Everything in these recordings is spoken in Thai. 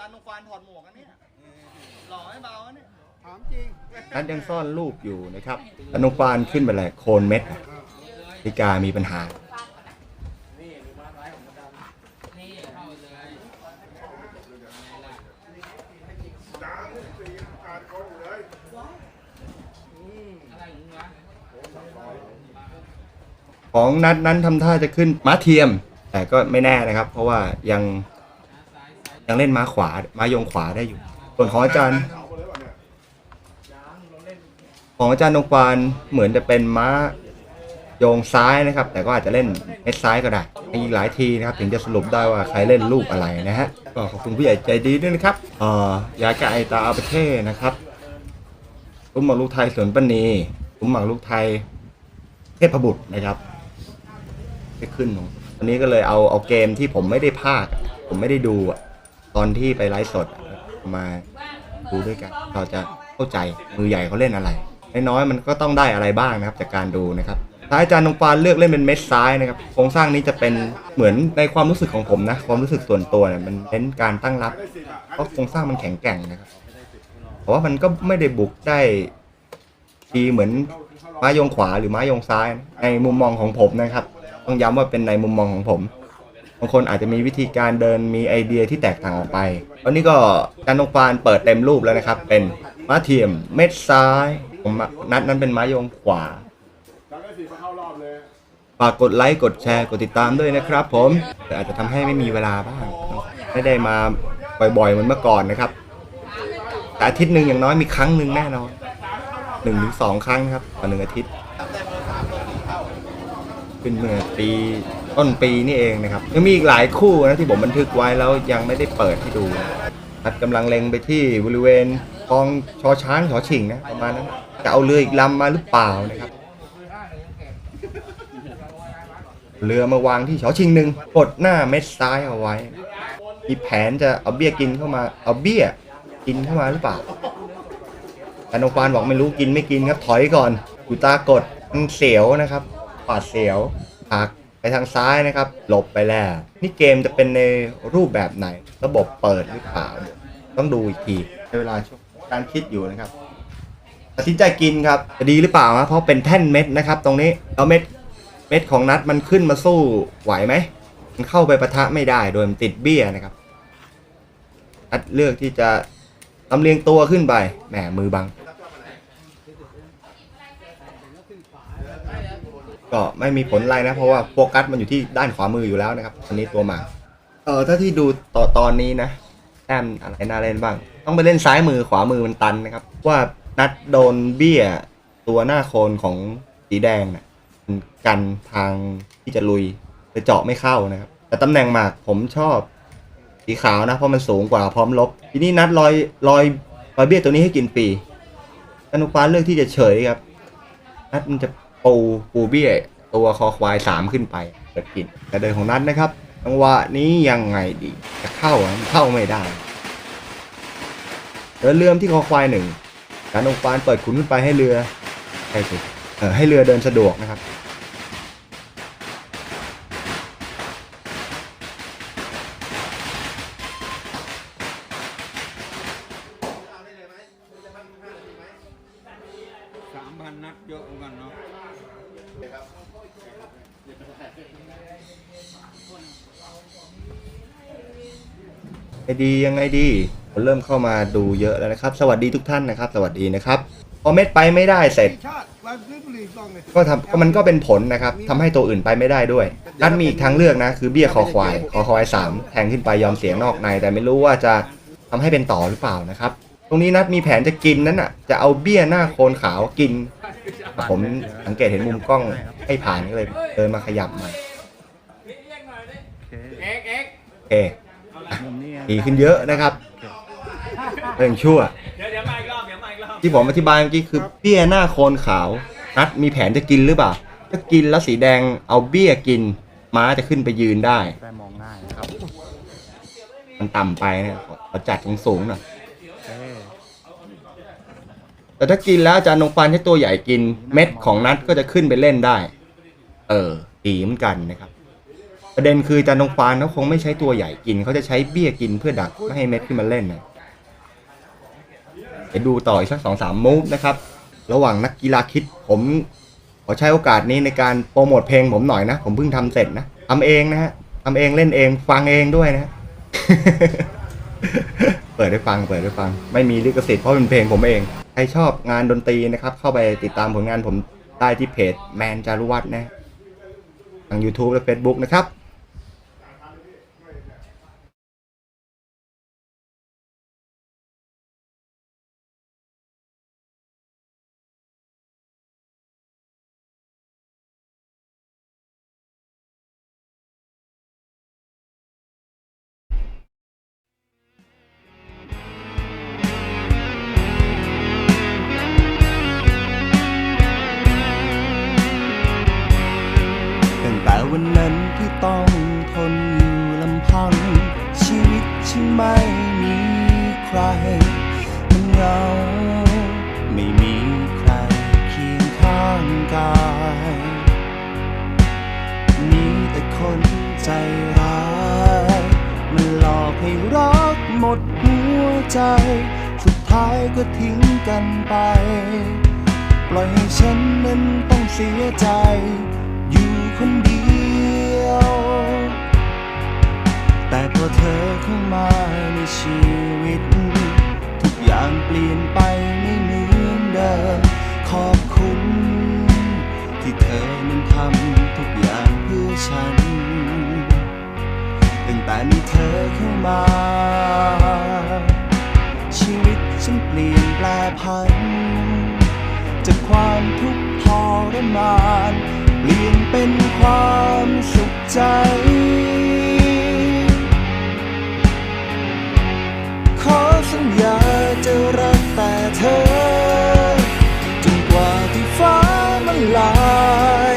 จานนงฟานถอดหมวกอันเนี้ยหล่อไม่เบาอันเนี้ยถามจริงนัดยังซ่อนรูปอยู่นะครับอนุปานขึ้นไปเลยโคนเม็ดอะพิกามีปัญหา ของนัดนั้นทำท่าจะขึ้นม้าเทียม แต่ก็ไม่แน่นะครับ เพราะว่ายัง ยังเล่นม้าขวาม้ายงขวาได้อยู่ ส่วนของอาจารย์ ของอาจารย์นงปานเหมือนจะเป็นม้าโยงซ้ายนะครับ แต่ก็อาจจะเล่นเม็ดซ้ายก็ได้อีกหลายทีนะครับ ถึงจะสรุปได้ว่าใครเล่นลูกอะไรนะฮะก็ขอบคุณผู้ใหญ่ใจดีด้วยนะครับเอ่อยาแก้ไอตาอาเปเช่นะครับตุ้มหมักลูกไทยสวนปณีตุ้มหมักลูกไทยเทพบุตรนะครับไม่ขึ้นลงวันนี้ก็เลยเอาเอาเกมที่ผมไม่ได้พากย์ผมไม่ได้ดูอะ ตอนที่ไปไลฟ์สดมาดูด้วยกัน เราจะเข้าใจมือใหญ่เขาเล่นอะไรน้อยๆมันก็ต้องได้อะไรบ้างนะครับ จากการดูนะครับท้ายอาจารย์นงปานเลือกเล่นเป็นเม็ดซ้ายนะครับโครงสร้างนี้จะเป็นเหมือนในความรู้สึกของผมนะ ความรู้สึกส่วนตัวเนี่ยมันเน้นการตั้งรับ เพราะโครงสร้างมันแข็งแกร่งนะครับแต่ว่ามันก็ไม่ได้บุกได้ดีเหมือนม้ายงขวาหรือม้ายงซ้าย ในมุมมองของผมนะครับ ต้องย้ำว่าเป็นในมุมมองของผม บางคนอาจจะมีวิธีการเดินมีไอเดียที่แตกต่างออกไปวันนี้ก็การตรงฟานเปิดเต็มรูปแล้วนะครับ เป็นม้าเทียมเม็ดซ้ายผมนัดนั้นเป็นม้ายงขวาฝากกดไลค์กดแชร์กดติดตามด้วยนะครับ ผมแต่อาจจะทำให้ไม่มีเวลาบ้างไม่ได้มาบ่อยๆเหมือนเมื่อก่อนนะครับ แต่อาทิตย์หนึ่งอย่างน้อยมีครั้งหนึ่งแน่นอนหนึ่งถึงสองครั้งครับต่อหนึ่งอาทิตย์ขึ้นเมื่อปี ต้นปีนี่เองนะครับ ยังมีอีกหลายคู่นะที่ผมบันทึกไว้แล้วยังไม่ได้เปิดให้ดูนัดกำลังเล็งไปที่บริเวณกองชอช้างชอชิงนะประมาณนั้นจะเอาเรืออีกลำมาหรือเปล่านะครับเรือมาวางที่ชอชิงหนึ่งกดหน้าเม็ดซ้ายเอาไว้ มีแผนจะเอาเบี้ยกินเข้ามาเอาเบี้ยกินเข้ามาหรือเปล่าแต่นงปานบอกไม่รู้กินไม่กินครับถอยก่อนอยู่ตากดมันเสียวนะครับปาดเสียวหัก ไปทางซ้ายนะครับ หลบไปแล้ว นี่เกมจะเป็นในรูปแบบไหน ระบบเปิดหรือเปล่า ต้องดูอีกทีใช้เวลาช่วงการคิดอยู่นะครับตัดสินใจกินครับจะดีหรือเปล่าครับเพราะเป็นแท่นเม็ดนะครับ ตรงนี้แล้วเม็ดเม็ดของนัดมันขึ้นมาสู้ไหวไหมมันเข้าไปประทะไม่ได้โดยมันติดเบี้ยนะครับนัดเลือกที่จะลำเลียงตัวขึ้นไปแหมมือบัง ก็ไม่มีผลอะไรนะเพราะว่าโฟกัสมันอยู่ที่ด้านขวามืออยู่แล้วนะครับอันนี้ตัวหมาเออถ้าที่ดูต่อตอนนี้นะแต้มอะไรน่าเล่นบ้าง ต้องไปเล่นซ้ายมือขวามือมันตันนะครับ ว่านัดโดนเบี้ยตัวหน้าโคนของสีแดงนะมันกันทางที่จะลุยจะเจาะไม่เข้านะครับ แต่ตำแหน่งหมากผมชอบสีขาวนะ เพราะมันสูงกว่าพร้อมลบ ทีนี้นัดลอยลอยลอยเบี้ยตัวนี้ให้กินฟรีอนุปานเลือกที่จะเฉยครับนัดมันจะ ปูปูเบี้ย ตัวคอควายสามขึ้นไปเปิดกินแต่เดินของนัดนะครับจังหวะนี้ยังไงดีจะเข้าอะเข้าไม่ได้เดินเรือมที่คอควายหนึ่งการองฟานเปิดขุนขึ้นไปให้เรือใช่สิเออให้เรือเดินสะดวกนะครับ สามพันนัดเยอะเหมือนกันเนาะ ไอ ดียังไงดีผมเริ่มเข้ามาดูเยอะแล้วนะครับ สวัสดีทุกท่านนะครับ สวัสดีนะครับ พอเม็ดไปไม่ได้เสร็จชาติวันซื้อบุหรี่ซองเลยก็ทำก็มันก็เป็นผลนะครับทำให้ตัวอื่นไปไม่ได้ด้วยนัดมีอีกทางเลือกนะ คือเบี้ยคอควายคอควายสามแทงขึ้นไปยอมเสียงนอกใน แต่ไม่รู้ว่าจะทำให้เป็นต่อหรือเปล่านะครับ ตรงนี้นัดมีแผนจะกินนั้นอะ จะเอาเบี้ยหน้าโคนขาวกิน ผมสังเกตเห็นมุมกล้องให้ผ่านก็เลยเดินมาขยับมาเอ็กเอ็กโอเค ดีขึ้นเยอะนะครับเรื่องชั่วเดี๋ยวเดี๋ยวมาอีกรอบเดี๋ยวมาอีกรอบที่ผมอธิบายเมื่อกี้คือเบี้ยหน้าโคนขาวนัดมีแผนจะกินหรือเปล่าถ้ากินแล้วสีแดงเอาเบี้ยกิน ม้าจะขึ้นไปยืนได้ ได้มองง่ายนะครับมันต่ำไปเนี่ยขอขอจัดสูงสูงๆหน่อยแต่ถ้ากินแล้วอาจารย์นงปานให้ตัวใหญ่กิน เม็ดของนัดก็จะขึ้นไปเล่นได้ เออดีเหมือนกันนะครับ ประเด็นคือจานงฟานเขาคงไม่ใช้ตัวใหญ่กินเขาจะใช้เบี้ยกินเพื่อดักไม่ให้เม็ดขึ้นมาเล่นนะเดี๋ยวดูต่ออีกสักสองสามมูฟนะครับ ระหว่างนักกีฬาคิดผมขอใช้โอกาสนี้ในการโปรโมทเพลงผมหน่อยนะ ผมเพิ่งทำเสร็จนะทำเองนะฮะทำเองเล่นเองฟังเองด้วยนะ เปิดได้ฟังเปิดได้ฟัง ไม่มีลิขสิทธิ์เพราะเป็นเพลงผมเอง ใครชอบงานดนตรีนะครับ เข้าไปติดตามผลงานผมได้ที่เพจแมนจารุวัฒน์นะทาง YouTube และ Facebook นะครับ มันเหงาไม่มีใครเคียงข้างกาย มีแต่คนใจร้าย มันหลอกให้รักหมดหัวใจ สุดท้ายก็ทิ้งกันไป ปล่อยให้ฉันนั้นต้องเสียใจ อยู่คนเดียว แต่พอเธอเข้ามาในชีวิต อย่างเปลี่ยนไปไม่เหมือนเดิม ขอบคุณ ที่เธอนั้นทำทุกอย่างเพื่อฉัน ตั้งแต่มีเธอเข้ามา ชีวิตฉันเปลี่ยนแปลพัน จากความทุกข์ทรมาน เปลี่ยนเป็นความสุขใจ ญญาจะรักแต่เธอ จนกว่าที่ฟ้ามันลาย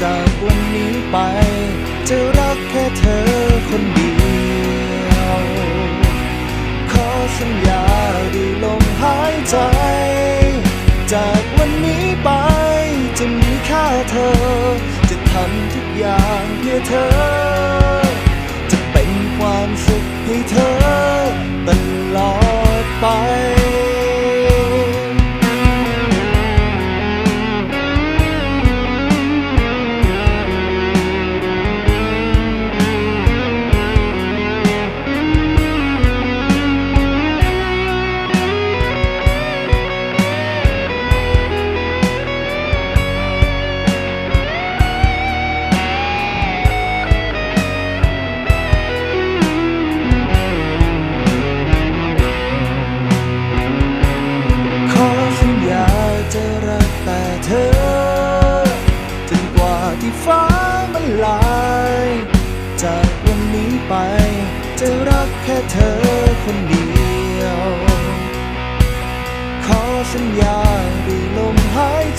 จากวันนี้ไป จะรักแค่เธอคนเดียว ขอสัญญาด้วยลมหายใจ จากวันนี้ไป จะมีค่าเธอ จะทำทุกอย่างเพื่อเธอ จะเป็นความสุขให้เธอตลอด ไป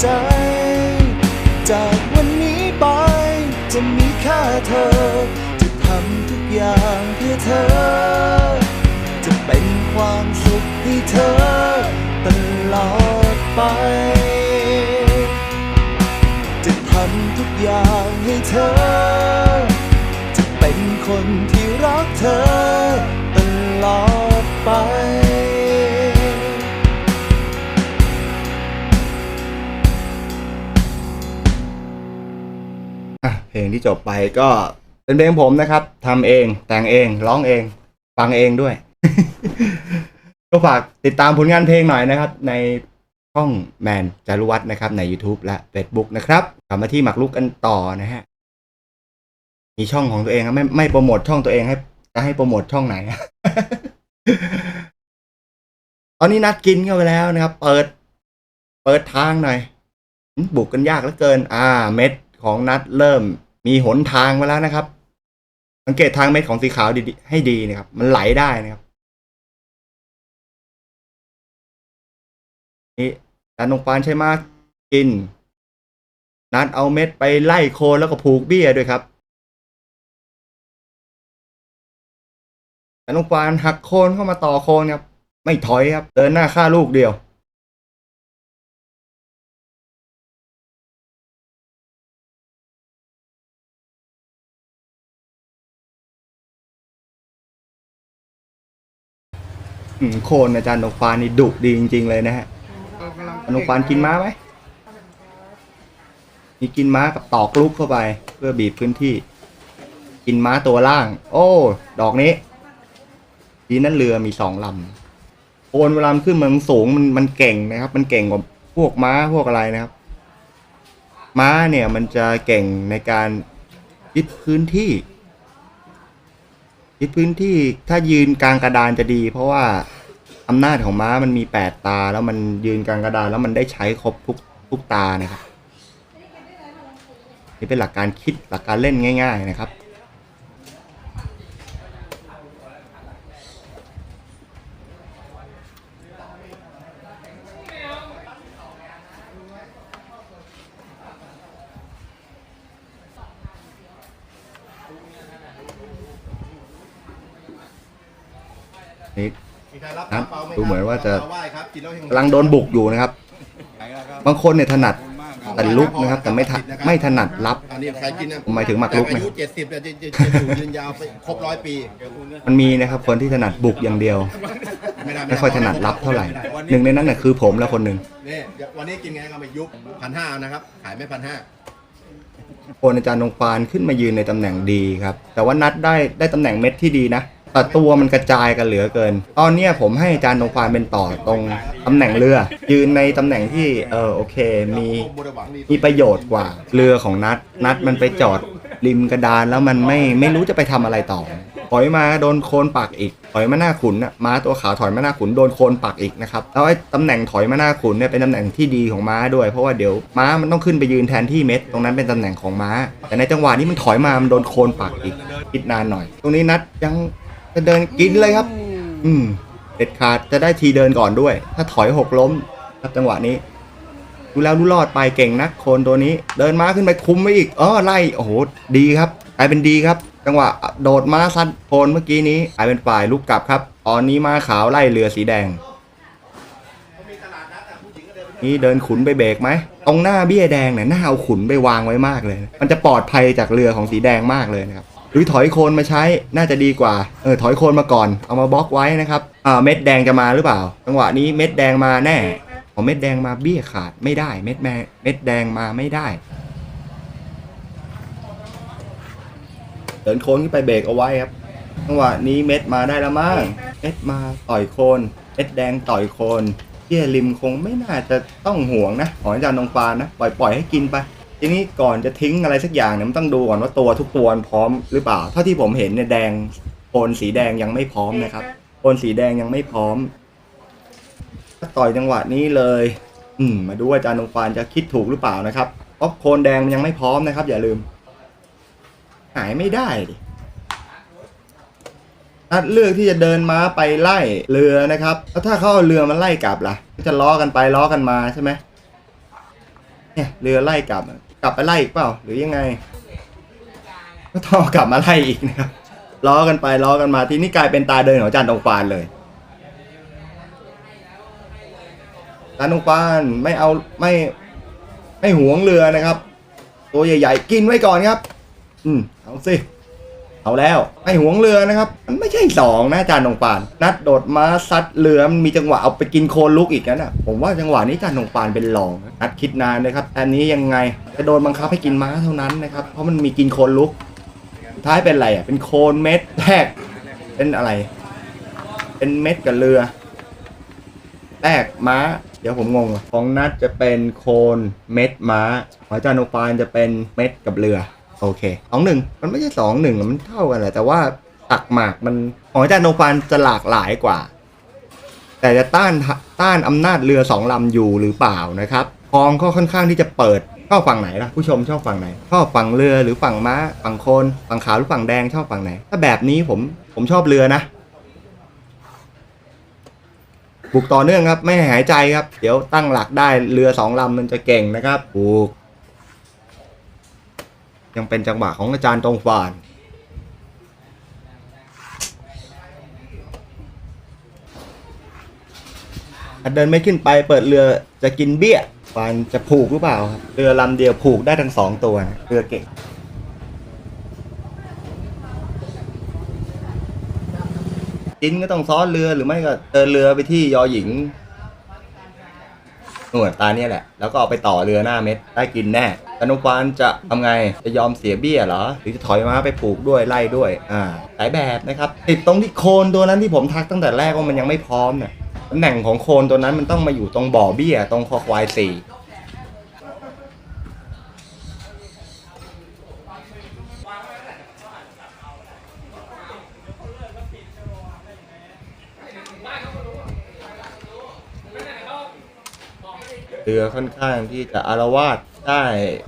ใจ จากวันนี้ไป จะมีค่าเธอ จะทำทุกอย่างเพื่อเธอ จะเป็นความสุขให้เธอตลอดไป จะทำทุกอย่างให้เธอ จะเป็นคนที่รักเธอตลอดไป เพลงที่จบไปก็เป็นเพลงผมนะครับทำเองแต่งเองร้องเอง ฟังเองด้วย ก็ฝากติดตามผลงานเพลงหน่อยนะครับ ในช่องแมนจารุวัฒนะครับ ใน YouTube และ Facebook นะครับกลับมาที่หมักลุกกันต่อนะฮะมีช่องของตัวเองไม่ไม่โปรโมทช่องตัวเองให้จะให้โปรโมทช่องไหน ตอนนี้นัดกินเข้าไปแล้วนะครับ เปิด เปิดทางหน่อย บุกกันยากเหลือเกิน อ่า เม็ด ของนัดเริ่มมีหนทางมาแล้วนะครับ สังเกตทางเม็ดของสีขาวดีให้ดีนะครับ มันไหลได้นะครับนี่ดันลงปานใช้มากิน นัดเอาเม็ดไปไล่โคนแล้วก็ผูกเบี้ยด้วยครับดันลงปานหักโคนเข้ามาต่อโคนครับ ไม่ถอยครับ เดินหน้าฆ่าลูกเดียว อืมโคนอาจารย์นกปานนี่ดุดีจริง ๆ เลยนะฮะกำลังอาจารย์นกปานกินม้าไหมมีกินม้ากับตอกลุกเข้าไป เพื่อบีบพื้นที่ กินม้าตัวล่าง โอ้ ดอกนี้ทีนั้นเรือมีสองลำโอนเวลามันขึ้นมันสูงมันมันเก่งนะครับ มันเก่งกว่าพวกม้าพวกอะไรนะครับ ม้าเนี่ยมันจะเก่งในการยึดพื้นที่ ยึดพื้นที่ถ้ายืนกลางกระดานจะดี เพราะว่าอำนาจของม้ามันมีแปดตา แล้วมันยืนกลางกระดานแล้วมันได้ใช้ครบทุกทุกตานะครับนี่เป็นหลักการคิดหลักการเล่นง่าย ๆ นะครับ นี่ มีใครรับ ครับ เปล่าไหม ดูเหมือนว่าจะ ไหว้ครับ กินแล้วเฮงกำลังโดนบุกอยู่นะครับ บางคนเนี่ยถนัดแต่ลุกนะครับ แต่ไม่ถไม่ถนัดรับ อันนี้ใครกินนะหมายถึงหมากรุกแต่นะ อายุเจ็ดสิบเนี่ยจะจะจะอยู่ยืนยาวไปครบร้อยปี มันมีนะครับคนที่ถนัดบุกอย่างเดียว ไม่ได้ไม่ค่อยถนัดรับเท่าไหร่ หนึ่งในนั้นน่ะคือผมและคนหนึ่งนี่เดี๋ยววันนี้กินไงก็มายุบพันห้านะครับ ขายไม่พันห้าโอนอาจารย์นงปานขึ้นมายืนในตำแหน่งดีครับ แต่ว่านัดได้ได้ตำแหน่งเม็ดที่ดีนะ แต่ตัวมันกระจายกันเหลือเกิน ตอนเนี้ยผมให้อาจารย์นงปานเป็นต่อตรงตำแหน่งเรือ ยืนในตำแหน่งที่เออโอเคมีมีประโยชน์กว่าเรือของนัดนัดมันไปจอดริมกระดานแล้วมันไม่ไม่รู้จะไปทำอะไรต่อถอยมาโดนโคลนปักอีก ถอยมาหน้าขุนน่ะม้าตัวขาวถอยมาหน้าขุนโดนโคลนปักอีกนะครับแล้วไอ้ตำแหน่งถอยมาหน้าขุนเนี่ยเป็นตำแหน่งที่ดีของม้าด้วย เพราะว่าเดี๋ยวม้ามันต้องขึ้นไปยืนแทนที่เม็ดตรงนั้นเป็นตำแหน่งของม้า แต่ในจังหวะนี้มันถอยมามันโดนโคลนปักอีกคิดนานหน่อย ตรงนี้นัดยัง จะเดินกินเลยครับ อืมเด็ดขาดจะได้ทีเดินก่อนด้วย ถ้าถอยหกล้มครับจังหวะนี้ดูแล้วรู้รอดไปเก่งนักโคนตัวนี้ เดินม้าขึ้นไปคุมไว้อีกเออไล่โอ้โหดีครับกลายเป็นดีครับ จังหวะโดดม้าซัดโคนเมื่อกี้นี้กลายเป็นฝ่ายลุกกลับครับ ตอนนี้ม้าขาวไล่เรือสีแดงนี่เดินขุนไปเบรกไหมตรงหน้าเบี้ยแดงเนี่ยน่าเอาขุนไปวางไว้มากเลย มันจะปลอดภัยจากเรือของสีแดงมากเลยนะครับ หรือถอยโคนมาใช้น่าจะดีกว่า เออถอยโคนมาก่อน เอามาบล็อกไว้นะครับอ่าเม็ดแดงจะมาหรือเปล่า จังหวะนี้เม็ดแดงมาแน่พอเม็ดแดงมาเบี้ยขาดไม่ได้ เม็ดแมเม็ดแดงมาไม่ได้เดินโคนขึ้นไปเบรกเอาไว้ครับจังหวะนี้เม็ดมาได้แล้วมั้งเม็ดมาต่อยโคนเม็ดแดงต่อยโคนเที่ยริมคงไม่น่าจะต้องห่วงนะของอาจารย์นงปานนะปล่อยปล่อยให้กินไป ทีนี้ก่อนจะทิ้งอะไรสักอย่างเนี่ยมันต้องดูก่อนว่าตัวทุกตัวมันพร้อมหรือเปล่า เท่าที่ผมเห็นเนี่ยแดงโคนสีแดงยังไม่พร้อมนะครับโคนสีแดงยังไม่พร้อมถ้าต่อยจังหวะนี้เลย อืม มาดูว่าอาจารย์นงปานจะคิดถูกหรือเปล่านะครับเพราะโคนแดงมันยังไม่พร้อมนะครับ อย่าลืม หายไม่ได้ดินัดเลือกที่จะเดินม้าไปไล่เรือนะครับแล้วถ้าเขาเอาเรือมาไล่กลับล่ะ ก็จะล้อกันไปล้อกันมาใช่ไหมเนี่ยเรือไล่กลับ กลับไปไล่อีกเปล่า หรือยังไง ก็ต้องเอากลับมาไล่อีกนะครับล้อกันไปล้อกันมาทีนี้กลายเป็นตาเดินของอาจารย์ตรงปานเลยอาจารย์ตรงปานไม่เอาไม่ไม่หวงเรือนะครับ ตัวใหญ่ ๆ กินไว้ก่อนครับ อืมเอาสิ เอาแล้วไม่วงเรือนะครับ มันไม่ใช่สองนะอาจารย์นงปาน นัดโดดม้าซัดเรือมันมีจังหวะเอาไปกินโคนลุกอีกนะน่ะผมว่าจังหวะนี้อาจารย์นงปานเป็นรองนัดคิดนานเลยครับอันนี้ยังไงจะโดนบังคับให้กินม้าเท่านั้นนะครับเพราะมันมีกินโคนลุกท้ายเป็นอะไรอะเป็นโคนเม็ดแรกเป็นอะไร เป็นเม็ดกับเรือแรกม้า เดี๋ยวผมงงของนัดจะเป็นโคนเม็ดม้าของอาจารย์นงปานจะเป็นเม็ดกับเรือ โอเคสองหนึ่งมันไม่ใช่สองหนึ่งมันเท่ากันแหละแต่ว่าตักหมากมันของอาจารย์โนฟานจะหลากหลายกว่า แต่จะต้านต้านอำนาจเรือสองลำอยู่หรือเปล่านะครับคลองก็ค่อนข้างที่จะเปิดชอบฝั่งไหนล่ะผู้ชมชอบฝั่งไหนชอบฝั่งเรือหรือฝั่งม้าฝั่งโคนฝั่งขาวหรือฝั่งแดงชอบฝั่งไหน ถ้าแบบนี้ผมผมชอบเรือนะ บุกต่อเนื่องครับ ไม่ให้หายใจครับ เดี๋ยวตั้งหลักได้เรือสองลำมันจะเก่งนะครับบุก ยังเป็นจังหวะของอาจารย์ตรงฟานเดินไม่ขึ้นไปเปิดเรือจะกินเบี้ยฟานจะผูกหรือเปล่าครับเรือลำเดียวผูกได้ทั้งสองตัวนะเรือเก่งจินก็ต้องซ้อนเรือหรือไม่ก็เดินเรือไปที่ยอหญิง หนวดตาเนี่ยแหละ แล้วก็เอาไปต่อเรือหน้าเม็ดได้กินแน่อนุบานจะทำไง จะยอมเสียเบี้ยเหรอ หรือจะถอยมาไปปลูกด้วยไล่ด้วย อ่าหลายแบบนะครับ ติดตรงที่โคนตัวนั้นที่ผมทักตั้งแต่แรกว่ามันยังไม่พร้อมเนี่ยตำแหน่งของโคนตัวนั้นมันต้องมาอยู่ตรงบ่อเบี้ยตรงคอควายสี่ เรือค่อนข้างที่จะอารวาสได้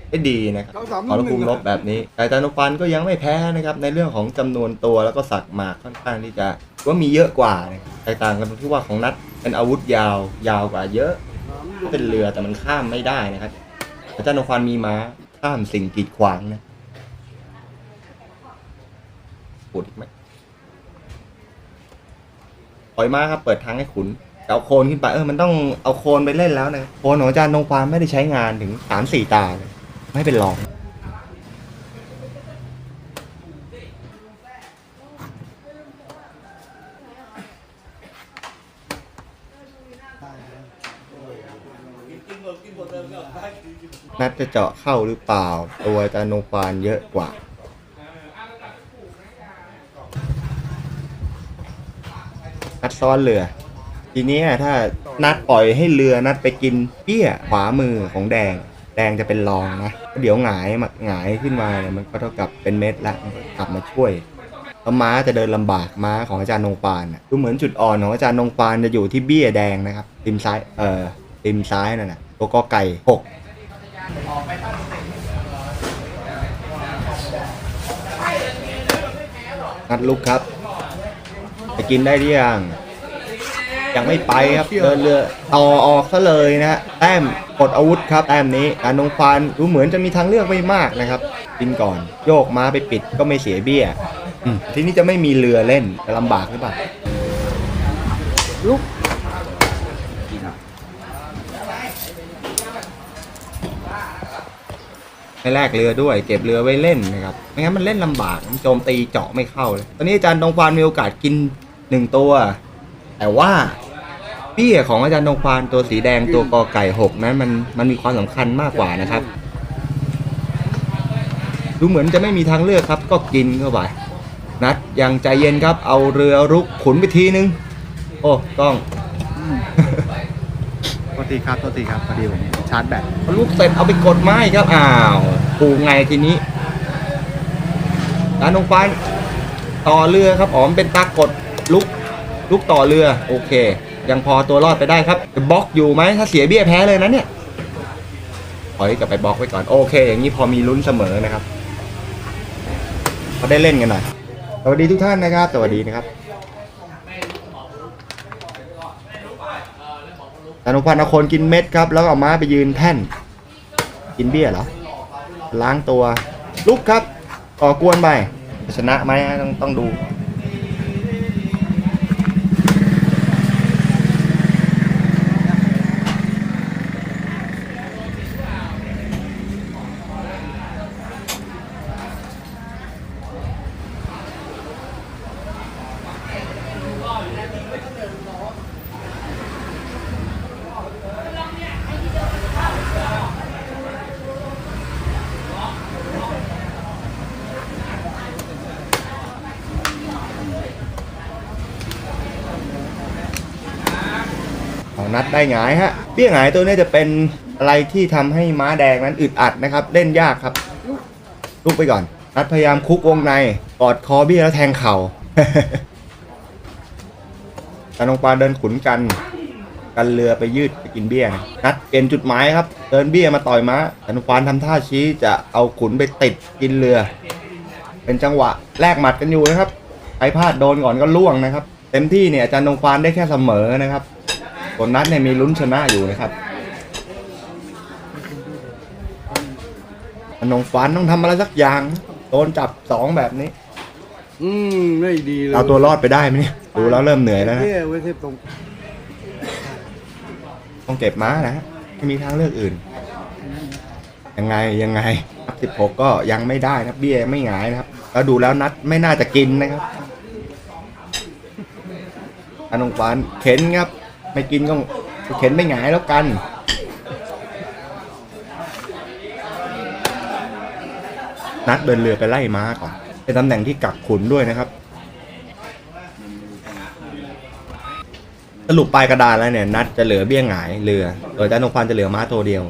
ได้ดีนะครับขอรภูมิลบแบบนี้แต่ตานุปันก็ยังไม่แพ้นะครับในเรื่องของจำนวนตัวแล้วก็สักหมากค่อนข้างที่จะว่ามีเยอะกว่านะครับแตกต่างกันตรงที่ว่าของนัดเป็นอาวุธยาวยาวกว่าเยอะ เป็นเรือแต่มันข้ามไม่ได้นะครับแต่เจ้านุปันมีม้าข้ามสิ่งกีดขวางนะพูดอีกไหมปล่อยม้าครับเปิดทางให้ขุน เอาโคนขึ้นไปเออมันต้องเอาโคนไปเล่นแล้วนะโคนของอาจารย์นงควานไม่ได้ใช้งานถึงสามสี่ตาเลยไม่เป็นรองนัดจะเจาะเข้าหรือเปล่า ตัวอาจารย์นงควานเยอะกว่านัดซ้อนเรือ ทีเนี้ยถ้านัดปล่อยให้เรือนัดไปกินเปี้ยขวามือของแดง แดงจะเป็นรองนะเดี๋ยวหงายมาหงายขึ้นมาเนี่ยมันก็เท่ากับเป็นเม็ดละมันก็กลับมาช่วยแล้วม้าจะเดินลำบากม้าของอาจารย์นงปานดูเหมือนจุดอ่อนของอาจารย์นงปานจะอยู่ที่เบี้ยแดงนะครับริมซ้ายเอ่อริมซ้ายนั่นนะตัวกอไก่หกนัดลุกครับ จะกินได้หรือยัง ยังไม่ไปครับเดินเรือต่อออกซะเลยนะฮะแต้มกดอาวุธครับแต้มนี้การนงฟานดูเหมือนจะมีทางเลือกไม่มากนะครับกินก่อนโยกม้าไปปิดก็ไม่เสียเบี้ยอืมทีนี้จะไม่มีเรือเล่นจะลำบากหรือเปล่าลุกให้แลกเรือด้วยเก็บเรือไว้เล่นนะครับไม่งั้นมันเล่นลำบากมันโจมตีเจาะไม่เข้าเลยตอนนี้อาจารย์ตงฟานมีโอกาสกินหนึ่งตัว แต่ว่าเบี้ยของอาจารย์นงควานตัวสีแดงตัวกอไก่หกนั้นมันมันมีความสำคัญมากกว่านะครับ ดูเหมือนจะไม่มีทางเลือกครับ ก็กินเข้าไปนัดยังใจเย็นครับ เอาเรือรุกขุนไปทีนึง โอ้ต้องโทษทีครับโทษทีครับพอดีผมชาร์จแบตลูกเสร็จเอาไปกดไม้ครับอ้าวปูไงทีนี้การนงควานต่อเรือครับอ๋อมนเป็นตากดลุก ลุกต่อเรือโอเค ยังพอตัวรอดไปได้ครับบล็อกอยู่ไหมถ้าเสียเบี้ยแพ้เลยนะเนี่ยถอยกลับไปบล็อกไว้ก่อนโอเค อย่างนี้พอมีลุ้นเสมอนะครับเขาได้เล่นกันหน่อยสวัสดีทุกท่านนะครับสวัสดีนะครับอนุพันธ์เอาคนกินเม็ดครับ แล้วเอาม้าไปยืนแท่น กินเบี้ยเหรอ ล้างตัว ลุกครับก่อกวนไปชนะไหมต้องต้องดู ของนัดได้หงายฮะเบี้ยหงายตัวนี้จะเป็นอะไรที่ทำให้ม้าแดงนั้นอึดอัดนะครับ เล่นยากครับลุกไปก่อน นัดพยายามคุกวงในกอดคอเบี้ยแล้วแทงเข่า การองปลาเดินขุนกัน กันเรือไปยืดไปกินเบี้ยนะนัดเปลี่ยนจุดหมายครับ เดินเบี้ยมาต่อยม้าอนุปานทำท่าชี้จะเอาขุนไปติดกินเรือ เป็นจังหวะแลกหมัดกันอยู่นะครับใครพลาดโดนก่อนก็ล่วงนะครับ เต็มที่เนี่ยอาจารย์นงควานได้แค่เสมอนะครับคนนัดเนี่ยมีลุ้นชนะอยู่นะครับอนงควานต้องทำอะไรสักอย่าง โดนจับสองแบบนี้ อืมไม่ดีเลยเอาตัวรอดไปได้ไหมเนี่ยดูแล้วเริ่มเหนื่อยแล้วนะเนี่ยไว้ที่ตรงต้องเก็บม้านะฮะไม่มีทางเลือกอื่น ยังไงยังไงสิบหกก็ยังไม่ได้นะครับ เบี้ยไม่หงายนะครับแล้วดูแล้วนัดไม่น่าจะกินนะครับอันนงปานเข็นครับ ไม่กินก็เข็นไม่หงายแล้วกันนัดเดินเรือไปไล่ม้าก่อน เป็นตำแหน่งที่กักขุนด้วยนะครับ สรุปปลายกระดานแล้วเนี่ย นัดจะเหลือเบี้ยหงายเรือ โดยอาจารย์นงพันจะเหลือม้าตัวเดียว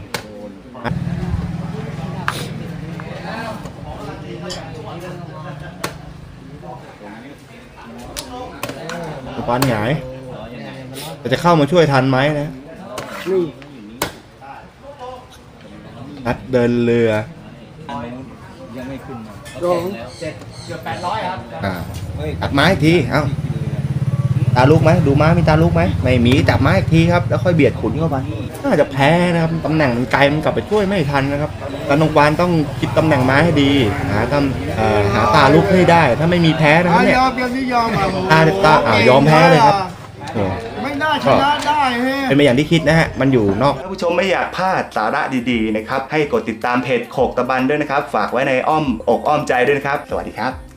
นงพันหงายแต่จะเข้ามาช่วยทันไหมนะนัดเดินเรือ สองอ่าตัดไม้อีกทีเอ้าตาลูกไหมดูม้ามีตาลูกไหมไม่มีจับไม้อีกทีครับแล้วค่อยเบียดขุนเข้าไปน่าจะแพ้นะครับตำแหน่งมันไกลมันกลับไปช่วยไม่ทันนะครับตานงวานต้องคิดตำแหน่งม้าให้ดี หาตำเอ่อหาตาลูกให้ได้ ถ้าไม่มีแพ้นะครับเนี่ยยอมยอมนี่ยอมอะตาตาอ่ายอมแพ้เลยครับโอ้ไม่น่า ชนะได้เฮ้เป็นไปอย่างที่คิดนะฮะ มันอยู่นอกท่านผู้ชมไม่อยากพลาดสาระดีๆนะครับ ให้กดติดตามเพจโขกตะบันด้วยนะครับ ฝากไว้ในอ้อมอกอ้อมใจด้วยนะครับ สวัสดีครับ